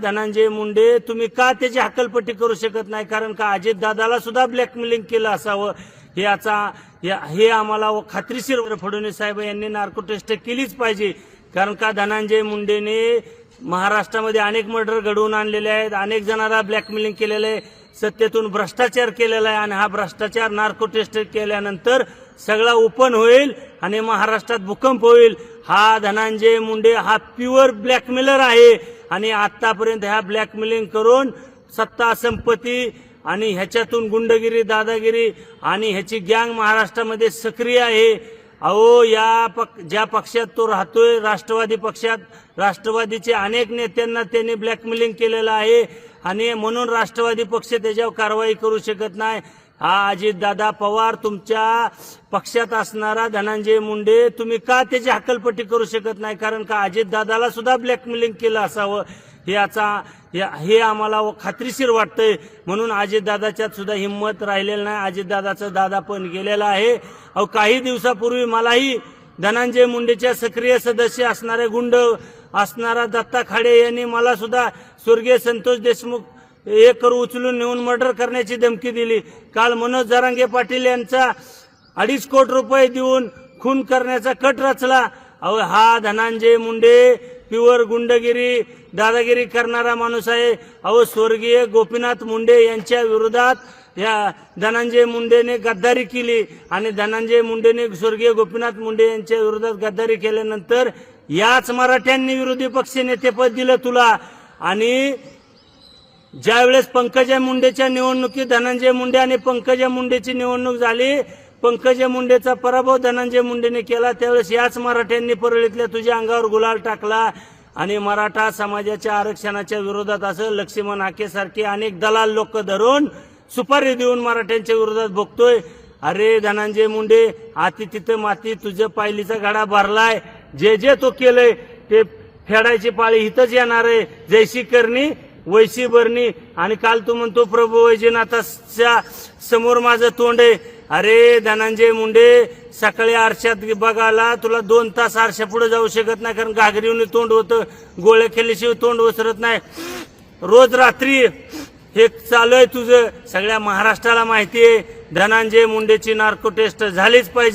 धनंजय मुंडे तुम्ही का त्याची हकलपट्टी करू शकत नाही? कारण का अजित दादाला सुद्धा ब्लॅकमेलिंग केलं असावं? हे याचा या- हे आम्हाला खात्रीशीर फडणवीस साहेब यांनी नार्को टेस्ट केलीच पाहिजे. कारण का धनंजय मुंडेने महाराष्ट्रामध्ये अनेक मर्डर घडवून आणलेले आहेत अनेक जणांना ब्लॅकमेलिंग केलेलं आहे सत्तेतून भ्रष्टाचार केलेला आहे आणि हा भ्रष्टाचार नार्को टेस्ट केल्यानंतर सगळा ओपन होईल आणि महाराष्ट्रात भूकंप होईल. हा धनंजय मुंडे हा प्युअर ब्लॅकमेलर आहे. आणि आतापर्यंत ह्या ब्लॅकमेलिंग करून सत्ता संपत्ती आणि ह्याच्यातून गुंडगिरी दादागिरी आणि ह्याची गँग महाराष्ट्रामध्ये सक्रिय आहे. अहो या पक ज्या पक्षात तो राहतोय राष्ट्रवादी पक्षात राष्ट्रवादीचे अनेक नेत्यांना त्यांनी ब्लॅकमेलिंग केलेलं आहे. आणि म्हणून राष्ट्रवादी पक्ष त्याच्यावर कारवाई करू शकत नाही. हा अजितदादा पवार तुमच्या पक्षात असणारा धनंजय मुंडे तुम्ही का त्याची हकलपट्टी करू शकत नाही? कारण का अजितदादाला सुद्धा ब्लॅकमेलिंग केलं असावं? हे याचा या- हे आम्हाला खात्रीशीर वाटतंय. म्हणून अजितदादाच्यात सुद्धा हिंमत राहिलेलं नाही. अजितदादाचं दादा पण गेलेला आहे. अहो काही दिवसापूर्वी मलाही धनंजय मुंडेच्या सक्रिय सदस्य असणारे गुंड असणारा दत्ता खाडे यांनी मला सुद्धा स्वर्गीय संतोष देशमुख एक करू उचलून नेऊन मर्डर करण्याची धमकी दिली. काल मनोज जरांगे पाटील यांचा अडीच कोटी रुपये देऊन खून करण्याचा कट रचला. अहो हा धनंजय मुंडे प्युअर गुंडगिरी दादागिरी करणारा माणूस आहे. अहो स्वर्गीय गोपीनाथ मुंडे यांच्या विरोधात या धनंजय मुंडेने गद्दारी केली आणि धनंजय मुंडेने स्वर्गीय गोपीनाथ मुंडे यांच्या विरोधात गद्दारी केल्यानंतर याच मराठ्यांनी विरोधी पक्ष नेतेपद दिलं तुला. आणि ज्यावेळेस पंकजा मुंडेच्या निवडणुकीत धनंजय मुंडे आणि पंकजा मुंडेची निवडणूक झाली पंकजा मुंडेचा पराभव धनंजय मुंडेने केला त्यावेळेस याच मराठ्यांनी परळीतल्या तुझ्या अंगावर गुलाल टाकला आणि मराठा समाजाच्या आरक्षणाच्या विरोधात असं लक्ष्मण हाकेसारखे अनेक दलाल लोक धरून सुपारी देऊन मराठ्यांच्या विरोधात बघतोय अरे धनंजय मुंडे आती तिथं माती तुझ्या पायलीचा गाडा भरलाय. जे जे तो केलंय ते फेडायची पाळी इथंच येणार आहे. जैशी करणी वैशी भरणी आणि काल तू म्हणतो प्रभू वैजनाथाच्या समोर माझं तोंड आहे. अरे धनंजय मुंडे सकाळी आरशात बघायला तुला दोन तास आरशा पुढे जाऊ शकत नाही कारण घागरीवने तोंड होतं गोळ्या केल्याशिवाय तोंड वसरत नाही. रोज रात्री हे चालू आहे तुझं. सगळ्या महाराष्ट्राला माहिती आहे धनंजय मुंडेची नार्को टेस्ट झालीच पाहिजे.